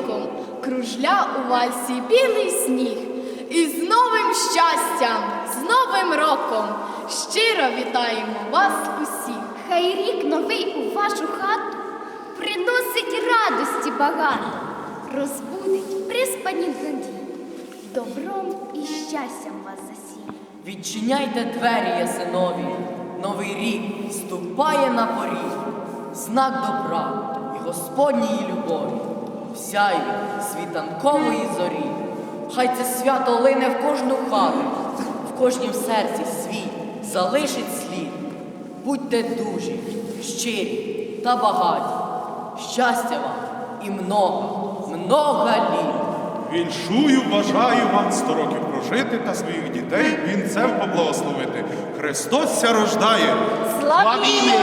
тихим кружля у вальсі білий сніг. І з новим щастям, з новим роком щиро вітаємо вас усіх. Хай рік новий у вашу хату приносить радості багато, розбудить приспані надії, добром і щастям вас засіє. Відчиняйте двері, ясинові, новий рік ступає на поріг, знак добра і Господньої любові, всяє світанкової зорі. Хай це свято лине в кожну хату, в кожнім серці свій залишить слід. Будьте дужі, щирі та багаті, щастя вам і много, много літ. Віншую, бажаю вам сто років прожити та своїх дітей вінцем поблагословити. Христос ся рождає. Славімо